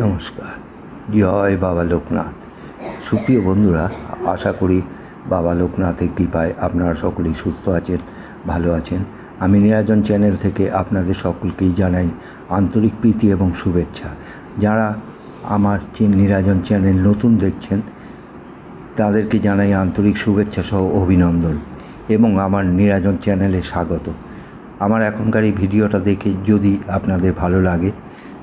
নমস্কার। জয় বাবা লোকনাথ। সুপ্রিয় বন্ধুরা, আশা করি বাবা লোকনাথের কৃপায় আপনারা সকলেই সুস্থ আছেন, ভালো আছেন। আমি নিরাজন চ্যানেল থেকে আপনাদের সকলকেই জানাই আন্তরিক প্রীতি এবং শুভেচ্ছা। যারা আমার নিরাজন চ্যানেল নতুন দেখছেন, তাদেরকে জানাই আন্তরিক শুভেচ্ছা সহ অভিনন্দন এবং আমার নিরাজন চ্যানেলে স্বাগত। আমার এখনকার এই ভিডিওটা দেখে যদি আপনাদের ভালো লাগে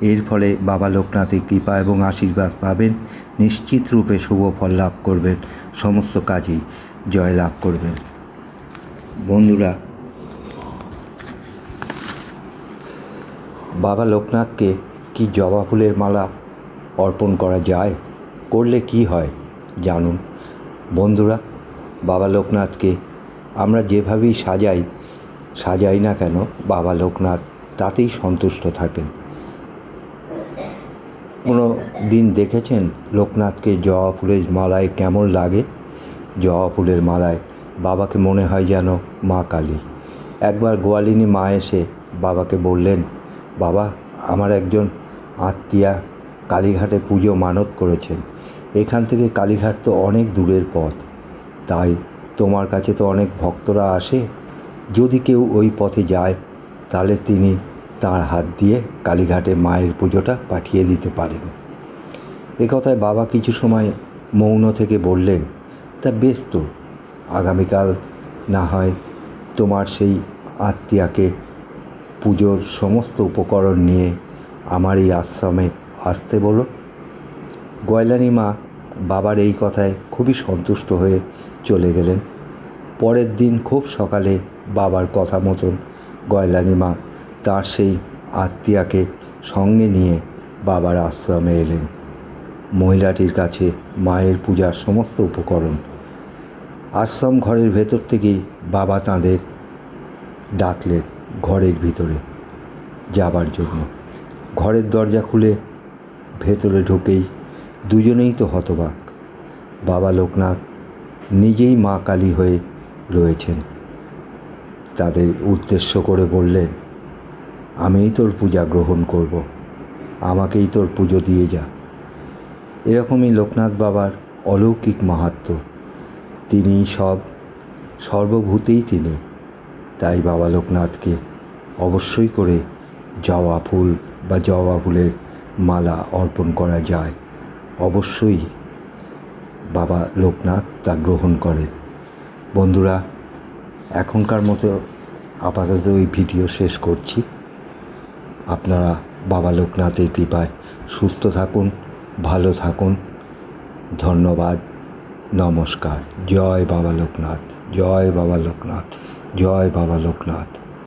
এর ফলে বাবা লোকনাথের কৃপা এবং আশীর্বাদ পাবেন, নিশ্চিত রূপে শুভ ফল লাভ করবেন, সমস্ত কাজেই জয় লাভ করবেন। বন্ধুরা, বাবা লোকনাথকে কি জবা ফুলের মালা অর্পণ করা যায়? করলে কি হয়? জানুন। বন্ধুরা, বাবা লোকনাথকে আমরা যেভাবেই সাজাই সাজাই না কেন, বাবা লোকনাথ তাতেই সন্তুষ্ট থাকেন। কোনো দিন দেখেছেন লোকনাথকে জবা ফুলের মালায় কেমন লাগে? জবা ফুলের মালায় বাবাকে মনে হয় যেন মা কালী। একবার গোয়ালিনী মা এসে বাবাকে বললেন, বাবা, আমার একজন আত্মীয়া কালীঘাটে পুজো মানত করেছেন। এখান থেকে কালীঘাট তো অনেক দূরের পথ। তাই তোমার কাছে তো অনেক ভক্তরা আসে। যদি কেউ ওই পথে যায়, তাহলে তিনি তার হাত দিয়ে কালীঘাটে মায়ের পুজোটা পাঠিয়ে দিতে পারেন। কথায় বাবা কিছু সময় মৌন থেকে বললেন, তা বেশ তো, আগামীকাল না হয় তোমার সেই আত্মীয়াকে পুজোর সমস্ত উপকরণ নিয়ে আমার এই আশ্রমে আসতে বলো। গয়লানি মা বাবার এই কথায় খুবই সন্তুষ্ট হয়ে চলে গেলেন। পরের দিন খুব সকালে বাবার কথা মতন গয়লানি মা তার সেই আত্মীয়াকে সঙ্গে নিয়ে বাবার আশ্রমে এলেন। মহিলাটির কাছে মায়ের পূজার সমস্ত উপকরণ। আশ্রম ঘরের ভেতর থেকেই বাবা তাঁদের ডাকলেন ঘরের ভিতরে যাবার জন্য। ঘরের দরজা খুলে ভেতরে ঢুকেই দুজনেই তো হতবাক। বাবা লোকনাথ নিজেই মা কালী হয়ে রয়েছেন। তাদের উদ্দেশ্য করে বললেন আমিই তোর পূজা গ্রহণ করব। আমাকেই তোর পুজো দিয়ে যা। এরকমই লোকনাথ বাবার অলৌকিক মাহাত্ম্য। তিনি সব, সর্বভূতেই তিনি। তাই বাবা লোকনাথকে অবশ্যই করে জবা ফুল বা জবা ফুলের মালা অর্পণ করা যায়। অবশ্যই বাবা লোকনাথ তা গ্রহণ করেন। বন্ধুরা, এখনকার মতো আপাতত এই ভিডিও শেষ করছি। আপনারা বাবা লোকনাথের কৃপায় সুস্থ থাকুন, ভালো থাকুন। ধন্যবাদ, নমস্কার। জয় বাবা লোকনাথ, জয় বাবা লোকনাথ, জয় বাবা লোকনাথ।